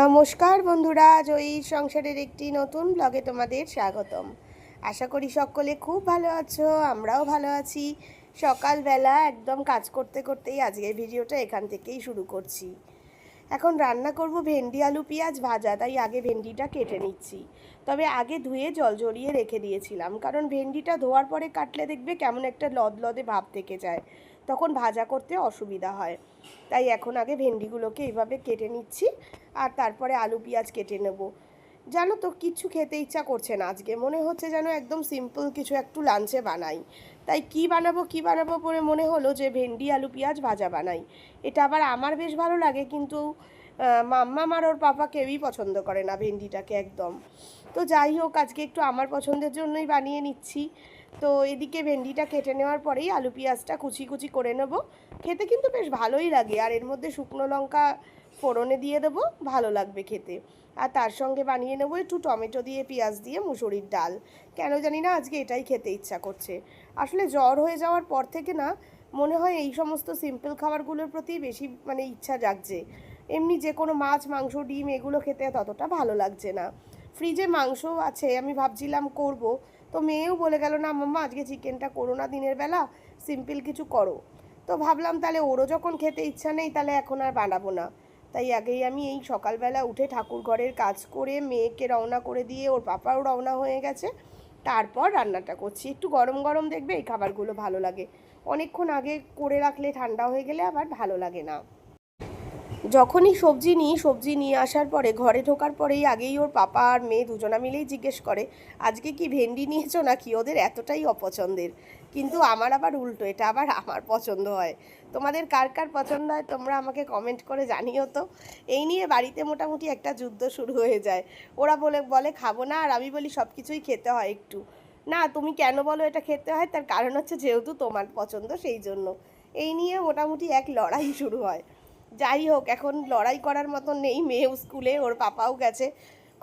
নমস্কার বন্ধুরা জয়ীর সংসারের একটি নতুন ব্লগে তোমাদের স্বাগতম। আশা করি সকলে খুব ভালো আছো, আমরাও ভালো আছি। সকালবেলা একদম কাজ করতে করতেই আজকের ভিডিওটা এখান থেকেই শুরু করছি। এখন রান্না করব ভেন্ডি, আলু, পেঁয়াজ ভাজা, তাই আগে ভেন্ডিটা কেটে নিচ্ছি। তবে আগে ধুয়ে জল জড়িয়ে রেখে দিয়েছিলাম, কারণ ভেন্ডিটা ধোয়ার পরে কাটলে দেখবে কেমন একটা লদ লদে ভাব থেকে যায়। তখন ভাজা করতে অসুবিধা হয়। তাই এখন আগে ভেন্ডিগুলোকে এইভাবে কেটে নিচ্ছি আর তারপরে আলু, পেঁয়াজ কেটে নেব। জানো তো কিছু খেতে ইচ্ছা করছে না আজকে। মনে হচ্ছে যেন একদম সিম্পল কিছু একটু লাঞ্চে বানাই। তাই কি বানাবো কি বানাবো পরে মনে হলো যে ভেন্ডি, আলু, পেঁয়াজ ভাজা বানাই। এটা আবার আমার বেশ ভালো লাগে কিন্তু মাম্মা আর ওর পাপা কেউই পছন্দ করে না ভেন্ডিটাকে একদম। তো যাই হোক, আজকে একটু আমার পছন্দের জন্যই বানিয়ে নিচ্ছি। তো এদিকে ভেন্ডিটা কেটে নেওয়ার পরেই আলু পেঁয়াজটা কুচি কুচি করে নেব। খেতে কিন্তু বেশ ভালোই লাগে, আর এর মধ্যে শুকনো লঙ্কা ফোড়নে দিয়ে দেবো, ভালো লাগবে খেতে। আর তার সঙ্গে বানিয়ে নেব একটু টমেটো দিয়ে, পেঁয়াজ দিয়ে, মুসুরির ডাল। কেন জানি না আজকে এটাই খেতে ইচ্ছা করছে। আসলে জ্বর হয়ে যাওয়ার পর থেকে না, মনে হয় এই সমস্ত সিম্পল খাবারগুলোর প্রতি বেশি মানে ইচ্ছা জাগছে। এমনি যে কোনো মাছ, মাংস, ডিম এগুলো খেতে ততটা ভালো লাগছে না। ফ্রিজে মাংস আছে, আমি ভাবছিলাম করব তো মেয়েও বলে গেল, না মাম্মা, আজকে চিকেনটা করো না দিনের বেলা, সিম্পল কিছু করো। তো ভাবলাম তাহলে ওরও যখন খেতে ইচ্ছা নেই, তাহলে এখন আর বানাবো না। তাই আগেই আমি এই সকালবেলা উঠে ঠাকুর ঘরের কাজ করে মেয়েকে রওনা করে দিয়ে ওর পাপাও রওনা হয়ে গেছে। তারপর রান্নাটা করছি। একটু গরম গরম দেখবে, এই খাবারগুলো ভালো লাগে। অনেকক্ষণ আগে করে রাখলে ঠান্ডা হয়ে গেলে আবার ভালো লাগে না। যখনই সবজি নিই, সবজি নিয়ে আসার পরে, ঘরে ঢোকার পরেই আগেই ওর পাপা আর মেয়ে দুজনা মিলেই জিজ্ঞেস করে, আজকে কি ভেন্ডি নিয়েছো নাকি? ওদের এতটাই অপছন্দের। কিন্তু আমার আবার উল্টো, এটা আবার আমার পছন্দ হয়। তোমাদের কার কার পছন্দ হয় তোমরা আমাকে কমেন্ট করে জানিও তো। এই নিয়ে বাড়িতে মোটামুটি একটা যুদ্ধ শুরু হয়ে যায়। ওরা বলে বলে, খাব না। আর আমি বলি সব কিছুই খেতে হয় একটু। না, তুমি কেন বলো এটা খেতে হয়? তার কারণ হচ্ছে যেহেতু তোমার পছন্দ সেই জন্য। এই নিয়ে মোটামুটি এক লড়াই শুরু হয়। যাই হোক, এখন লড়াই করার মতন নেই। মেয়েও স্কুলে, ওর পাপাও গেছে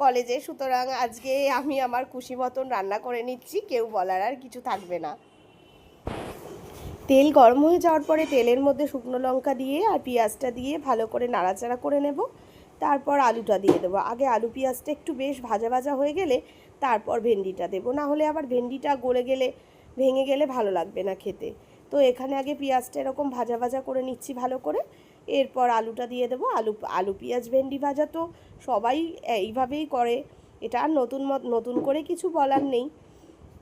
কলেজে। সুতরাং আজকে আমি আমার খুশি মতন রান্না করে নিচ্ছি। কেউ বলার আর কিছু থাকবে না। তেল গরম হয়ে যাওয়ার পরে তেলের মধ্যে শুকনো লঙ্কা দিয়ে আর পেঁয়াজটা দিয়ে ভালো করে নাড়াচাড়া করে নেব। তারপর আলুটা দিয়ে দেবো। আগে আলু পেঁয়াজটা একটু বেশ ভাজা ভাজা হয়ে গেলে তারপর ভেন্ডিটা দেবো। না হলে আবার ভেন্ডিটা গলে গেলে, ভেঙে গেলে ভালো লাগবে না খেতে। তো এখানে আগে পেঁয়াজটা এরকম ভাজা ভাজা করে নিচ্ছি ভালো করে। এরপর আলুটা দিয়ে দেবো। আলু আলু, পেঁয়াজ, ভেন্ডি ভাজা তো সবাই এইভাবেই করে। এটা আর নতুন নতুন করে কিছু বলার নেই।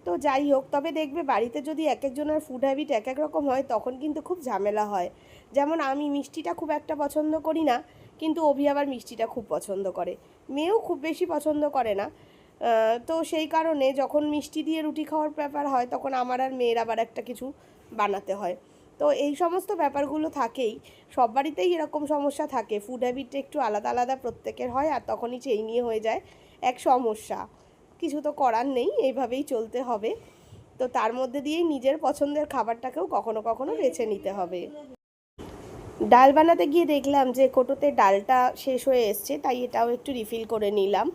তো যাই হোক, তবে দেখবে বাড়িতে যদি এক একজনের ফুড হ্যাবিট এক এক রকম হয়, তখন কিন্তু খুব ঝামেলা হয়। যেমন আমি মিষ্টিটা খুব একটা পছন্দ করি না, কিন্তু অভি আবার মিষ্টিটা খুব পছন্দ করে। মেয়েও খুব বেশি পছন্দ করে না। তো সেই কারণে যখন মিষ্টি দিয়ে রুটি খাওয়ার ব্যাপার হয়, তখন আমার আর মেয়ের আবার একটা কিছু বানাতে হয়। তো এই সমস্ত ব্যাপারগুলো থাকেই। সব বাড়িতেই এরকম সমস্যা থাকে। ফুড হ্যাবিটটা একটু আলাদা আলাদা প্রত্যেকের হয় আর তখনই সেই নিয়ে হয়ে যায় এক সমস্যা। কিছু তো করার নেই, এইভাবেই চলতে হবে। তো তার মধ্যে দিয়েই নিজের পছন্দের খাবারটাকেও কখনো কখনো বেছে নিতে হবে। ডাল বানাতে গিয়ে দেখলাম যে কোটোতে ডালটা শেষ হয়ে এসছে, তাই এটাও একটু রিফিল করে নিলাম।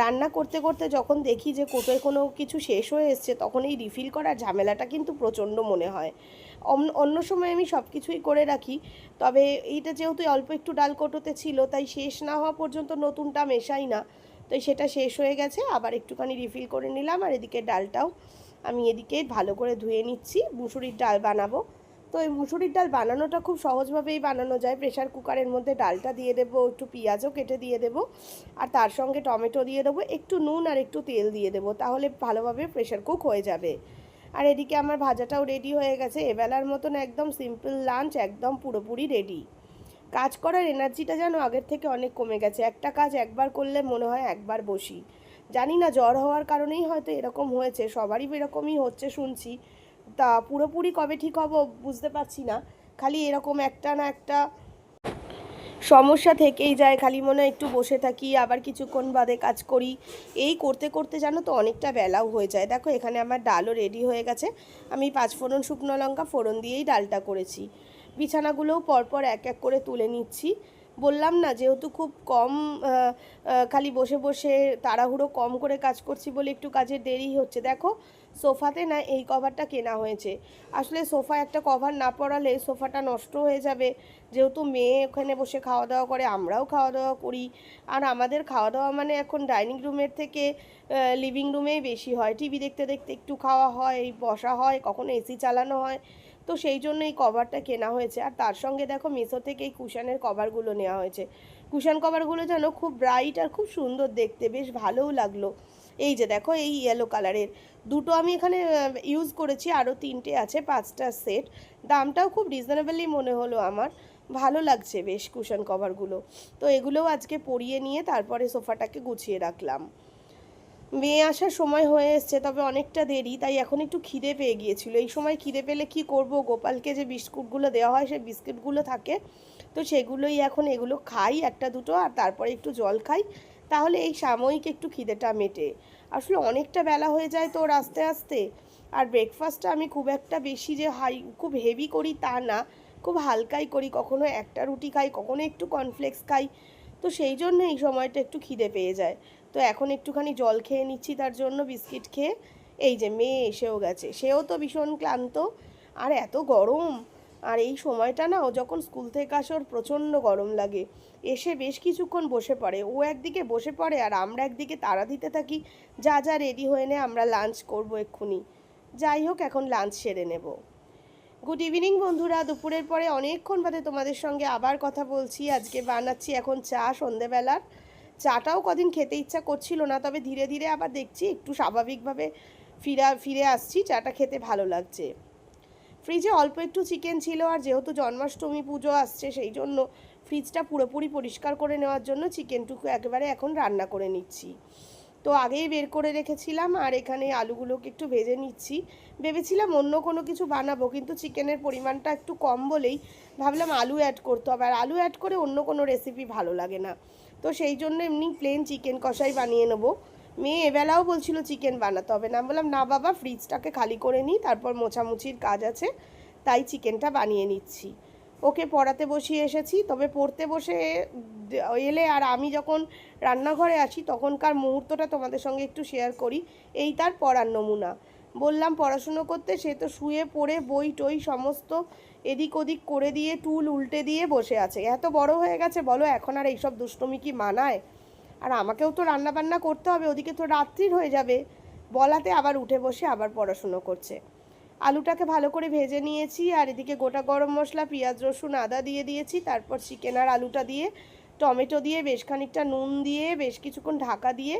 রান্না করতে করতে যখন দেখি যে কোটোয় কোনো কিছু শেষ হয়ে এসছে, তখন এই রিফিল করার ঝামেলাটা কিন্তু প্রচণ্ড মনে হয়। অন্য- সময় আমি সব কিছুই করে রাখি। তবে এইটা যেহেতু অল্প একটু ডাল কোটোতে ছিল, তাই শেষ না হওয়া পর্যন্ত নতুনটা মেশাই না। তো সেটা শেষ হয়ে গেছে, আবার একটুখানি রিফিল করে নিলাম, আর এদিকে ডালটাও আমি এদিকে ভালো করে ধুয়ে নিচ্ছি। মুসুরির ডাল বানাবো। তো এই মুসুরির ডাল বানানোটা খুব সহজভাবেই বানানো যায়। প্রেশার কুকারের মধ্যে ডালটা দিয়ে দেবো, একটু পেঁয়াজও কেটে দিয়ে দেবো, আর তার সঙ্গে টমেটো দিয়ে দেবো, একটু নুন আর একটু তেল দিয়ে দেবো, তাহলে ভালোভাবে প্রেশার কুক হয়ে যাবে। আর এদিকে আমার ভাজাটাও রেডি হয়ে গেছে। এবেলার মতন একদম সিম্পল লাঞ্চ একদম পুরোপুরি রেডি কাজ করার এনার্জিটা যেন আগের থেকে অনেক কমে গেছে। একটা কাজ একবার করলে মনে হয় একবার বসি। জানি না জ্বর হওয়ার কারণেই হয়তো এরকম হয়েছে, সবারই এরকমই হচ্ছে শুনছি। তা পুরোপুরি কবে ঠিক হব বুঝতে পারছি না। খালি এরকম একটা না একটা সমস্যা থেকেই যায়, খালি মনে একটু বসে থাকি, আবার কিছুক্ষণ বাদে কাজ করি। এই করতে করতে জানো তো অনেকটা বেলাও হয়ে যায়। দেখো এখানে আমার ডালও রেডি হয়ে গেছে। আমি পাঁচ ফোড়ন শুকনো লঙ্কা ফোড়ন দিয়েই ডালটা করেছি। বিছানাগুলোও পরপর এক এক করে তুলে নিচ্ছি। বললাম না, যেহেতু খুব কম খালি বসে বসে তাড়াহুড়ো কম করে কাজ করছি বলে একটু কাজের দেরি হচ্ছে। দেখো, সোফাতে না এই কভারটা কেনা হয়েছে। আসলে সোফা একটা কভার না পড়ালে সোফাটা নষ্ট হয়ে যাবে। যেহেতু মেয়ে ওখানে বসে খাওয়া দাওয়া করে, আমরাও খাওয়া দাওয়া করি। আর আমাদের খাওয়া দাওয়া মানে এখন ডাইনিং রুমের থেকে লিভিং রুমেই বেশি হয়। টিভি দেখতে দেখতে একটু খাওয়া হয়, বসা হয়, কখনো এসি চালানো হয়। তো সেই জন্য এই কভারটা কেনা হয়েছে। আর তার সঙ্গে দেখো মিশো থেকে এই কুশানের কভারগুলো নেওয়া হয়েছে। কুশান কভারগুলো যেন খুব ব্রাইট আর খুব সুন্দর দেখতে, বেশ ভালোও লাগল। এই যে দেখো, এই ইয়েলো কালারের দুটো আমি এখানে ইউজ করেছি আরও তিনটে আছে, পাঁচটা সেট দামটাও খুব রিজনেবলি মনে হলো আমার। ভালো লাগছে বেশ কুশন কভারগুলো তো এগুলোও আজকে পরিয়ে নিয়ে তারপরে সোফাটাকে গুছিয়ে রাখলাম। মেয়ে আসার সময় হয়ে এসছে, তবে অনেকটা দেরি, তাই এখন একটু খিদে পেয়ে গিয়েছিল। এই সময় খিদে পেলে কি করব? গোপালকে যে বিস্কুটগুলো দেওয়া হয়, সেই বিস্কুটগুলো থাকে। তো সেগুলোই এখন এগুলো খাই, একটা দুটো, আর তারপরে একটু জল খাই। তাহলে এই সাময়িক একটু খিদেটা মেটে। আসলে অনেকটা বেলা হয়ে যায় তো আস্তে আস্তে। আর ব্রেকফাস্টটা আমি খুব একটা বেশি যে হাই খুব হেভি করি তা না। খুব হালকাই করি, কখনো একটা রুটি খাই, কখনো একটু কর্নফ্লেক্স খাই। তো সেই জন্য এই সময়টা একটু খিদে পেয়ে যায়। তো এখন একটুখানি জল খেয়ে নিচ্ছি তার জন্য বিস্কিট খেয়ে। এই যে মেয়ে এসেও গেছে। সেও তো ভীষণ ক্লান্ত। আর এত গরম। আর এই সময়টা না, ও যখন স্কুল থেকে আসে, ওর প্রচণ্ড গরম লাগে। এসে বেশ কিছুক্ষণ বসে পড়ে। ও একদিকে বসে পড়ে আর আমরা একদিকে তাড়া দিতে থাকি। যা যা রেডি হয়ে নে, আমরা লাঞ্চ করব এক্ষুনি। যাই হোক, এখন লাঞ্চ সেরে নেব। গুড ইভিনিং বন্ধুরা। দুপুরের পরে অনেকক্ষণ বাদে তোমাদের সঙ্গে আবার কথা বলছি। আজকে বানাচ্ছি এখন চা সন্ধেবেলার। চাটাও কদিন খেতে ইচ্ছা করছিল না, তবে ধীরে ধীরে আবার দেখছি একটু স্বাভাবিকভাবে ফিরা, ফিরে আসছি, চাটা খেতে ভালো লাগছে। ফ্রিজে অল্প একটু চিকেন ছিল আর যেহেতু জন্মাষ্টমী পুজো আসছে, সেই জন্য ফ্রিজটা পুরোপুরি পরিষ্কার করে নেওয়ার জন্য চিকেনটুকু একেবারে এখন রান্না করে নিচ্ছি। তো আগেই বের করে রেখেছিলাম আর এখানে আলুগুলোকে একটু ভেজে নিচ্ছি। ভেবেছিলাম অন্য কোনো কিছু বানাবো, কিন্তু চিকেনের পরিমাণটা একটু কম বলেই ভাবলাম আলু অ্যাড করতে হবে। আর আলু অ্যাড করে অন্য কোনো রেসিপি ভালো লাগে না। তো সেই জন্য এমনি প্লেন চিকেন কষাই বানিয়ে নেব। মেয়ে এবেলাও বলছিল চিকেন বানাতে হবে না বললাম, না বাবা ফ্রিজটাকে খালি করে নিই তারপর মোছামুছির কাজ আছে, তাই চিকেনটা বানিয়ে নিচ্ছি। ওকে পড়াতে বসিয়ে এসেছি, তবে পড়তে বসে এলে আর আমি যখন রান্নাঘরে আসি তখনকার মুহূর্তটা তোমাদের সঙ্গে একটু শেয়ার করি, এই তার পড়ার নমুনা। বললাম, পড়াশুনো করতে? সে তো শুয়ে পড়ে বই টই সমস্ত এদিক ওদিক করে দিয়ে টুল উল্টে দিয়ে বসে আছে। এত বড় হয়ে গেছে, বলো এখন আর এইসব দুষ্টমি কি মানায়? আর আমাকেও তো রান্না বান্না করতে হবে, ওদিকে তো রাত্রির হয়ে যাবে। বলাতে আবার উঠে বসে আবার পড়াশুনো করছে। আলুটাকে ভালো করে ভেজে নিয়েছি, আর এদিকে গোটা গরম মশলা, পেঁয়াজ, রসুন, আদা দিয়ে দিয়েছি, তারপর চিকেন আর আলুটা দিয়ে, টমেটো দিয়ে, বেশ খানিকটা নুন দিয়ে, বেশ কিছুক্ষণ ঢাকা দিয়ে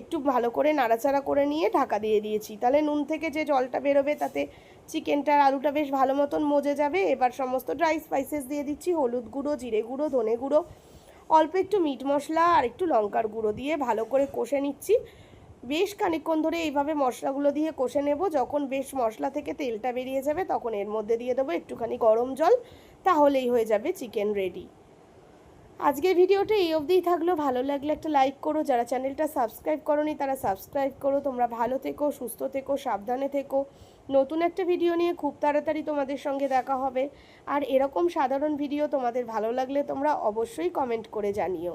একটু ভালো করে নাড়াচাড়া করে নিয়ে ঢাকা দিয়ে দিয়েছি। তাহলে নুন থেকে যে জলটা বেরোবে তাতে চিকেনটা আর আলুটা বেশ ভালো মতন মজে যাবে। এবার সমস্ত ড্রাই স্পাইসেস দিয়ে দিচ্ছি, হলুদ গুঁড়ো, জিরে গুঁড়ো, ধনে গুঁড়ো। অল্প একটু মিট মশলা আর একটু লঙ্কার গুঁড়ো দিয়ে ভালো করে কষে নিচ্ছি। বেশ খানিকক্ষণ ধরে এইভাবে মশলাগুলো দিয়ে কষে নেব। যখন বেশ মশলা থেকে তেলটা বেরিয়ে যাবে, তখন এর মধ্যে দিয়ে দেবো একটুখানি গরম জল। তাহলেই হয়ে যাবে চিকেন রেডি আজকের ভিডিওটা এই অবধিই থাকল। ভালো লাগলে একটা লাইক করো। যারা চ্যানেলটা সাবস্ক্রাইব করনি, তারা সাবস্ক্রাইব করো। তোমরা ভালো থেকো, সুস্থ থেকো, সাবধানে থেকো। নতুন একটা ভিডিও নিয়ে খুব তাড়াতাড়ি তোমাদের সঙ্গে দেখা হবে। আর এরকম সাধারণ ভিডিও তোমাদের ভালো লাগলে তোমরা অবশ্যই কমেন্ট করে জানিও।